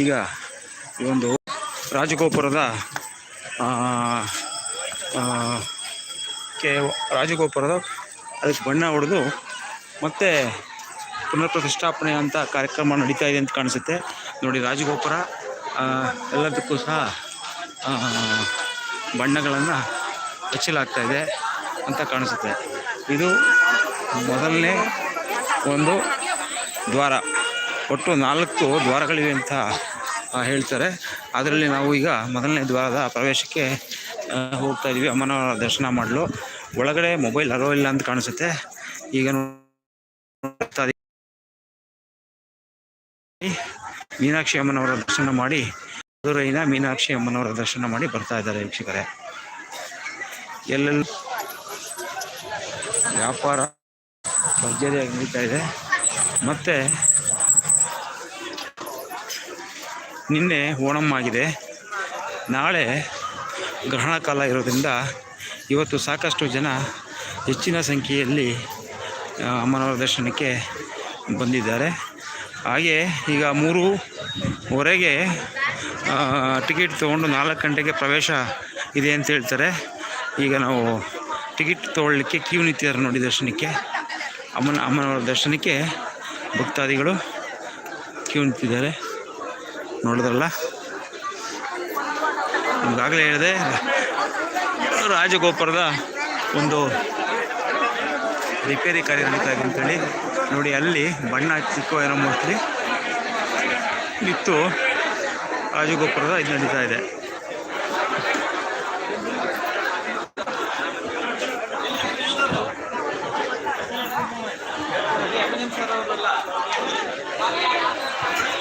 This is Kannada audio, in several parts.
ಈಗ ಈ ಒಂದು ರಾಜಗೋಪುರದ ಕೆ, ರಾಜಗೋಪುರದ, ಅದಕ್ಕೆ ಬಣ್ಣ ಹೊಡೆದು ಮತ್ತೆ ಪುನರ್ ಪ್ರತಿಷ್ಠಾಪನೆ ಅಂತ ಕಾರ್ಯಕ್ರಮ ನಡೀತಾ ಇದೆ ಅಂತ ಕಾಣಿಸುತ್ತೆ. ನೋಡಿ, ರಾಜಗೋಪುರ ಎಲ್ಲದಕ್ಕೂ ಸಹ ಬಣ್ಣಗಳನ್ನು ಹಚ್ಚಲಾಗ್ತಾ ಇದೆ ಅಂತ ಕಾಣಿಸುತ್ತೆ. ಇದು ಮೊದಲನೇ ಒಂದು ದ್ವಾರ. ಒಟ್ಟು ನಾಲ್ಕು ದ್ವಾರಗಳಿವೆ ಅಂತ ಹೇಳ್ತಾರೆ. ಅದರಲ್ಲಿ ನಾವು ಈಗ ಮೊದಲನೇ ದ್ವಾರದ ಪ್ರವೇಶಕ್ಕೆ ಹೋಗ್ತಾ ಇದ್ದೀವಿ ಅಮ್ಮನವರ ದರ್ಶನ ಮಾಡಲು. ಒಳಗಡೆ ಮೊಬೈಲ್ ಅರೋ ಇಲ್ಲ ಅಂತ ಕಾಣಿಸುತ್ತೆ. ಈಗ. ಮೀನಾಕ್ಷಿ ಅಮ್ಮನವರ ದರ್ಶನ ಮಾಡಿ, ಮಧುರೈನ ಮೀನಾಕ್ಷಿ ಅಮ್ಮನವರ ದರ್ಶನ ಮಾಡಿ ಬರ್ತಾ ಇದ್ದಾರೆ ವೀಕ್ಷಕರೇ. ಎಲ್ಲೆಲ್ಲ ವ್ಯಾಪಾರ, ಭರ್ಜರಿಯಾಗಿ ನಡೀತಾ ಇದೆ. ಮತ್ತು ನಿನ್ನೆ ಓಣಂ ಆಗಿದೆ. ನಾಳೆ ಗ್ರಹಣ ಕಾಲ ಇರೋದ್ರಿಂದ ಇವತ್ತು ಸಾಕಷ್ಟು ಜನ ಹೆಚ್ಚಿನ ಸಂಖ್ಯೆಯಲ್ಲಿ ಅಮ್ಮನವರ ದರ್ಶನಕ್ಕೆ ಬಂದಿದ್ದಾರೆ. ಹಾಗೆ ಈಗ ಮೂರುವರೆಗೆ ಟಿಕೆಟ್ ತೊಗೊಂಡು ನಾಲ್ಕು ಗಂಟೆಗೆ ಪ್ರವೇಶ ಇದೆ ಅಂತ ಹೇಳ್ತಾರೆ. ಈಗ ನಾವು ಟಿಕೆಟ್ ತೊಗೊಳ್ಳಿಕ್ಕೆ ಕ್ಯೂ ನಿಂತಿದ್ದಾರೆ ನೋಡಿ ದರ್ಶನಕ್ಕೆ. ಅಮ್ಮನ, ಅಮ್ಮನವರ ದರ್ಶನಕ್ಕೆ ಭಕ್ತಾದಿಗಳು ಕ್ಯೂ ನಿಂತಿದ್ದಾರೆ. ನೋಡಿದ್ರಲ್ಲ? ಈಗಾಗಲೇ ಹೇಳಿದೆ, ರಾಜಗೋಪುರದ ಒಂದು ರಿಪೇರಿ ಕಾರ್ಯ ನಡೀತಾ ಇದೆ ಅಂತೇಳಿ. ನೋಡಿ, ಅಲ್ಲಿ ಬಣ್ಣ ಹಚ್ಚಿಕ್ಕೋ ಏನೋ ಮೋಸ್ಟ್ಲಿ ಇತ್ತು. ರಾಜಗೋಪುರದ ಇದು ನಡೀತಾ ಇದೆ.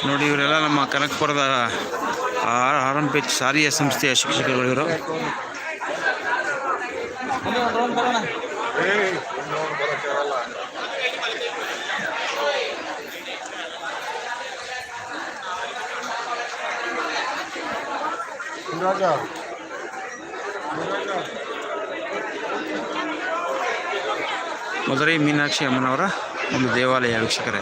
ನೋಡಿ, ಇವರೆಲ್ಲ ನಮ್ಮ ಕನಕಪುರದ ಆರಂಭಿಕ ಸಾರಿಗೆ ಸಂಸ್ಥೆಯ ಶಿಕ್ಷಕರು ಇವರು. ಮಧುರೈ ಮೀನಾಕ್ಷಿ ಅಮ್ಮನವರ ಒಂದು ದೇವಾಲಯ ವೀಕ್ಷಕರೇ.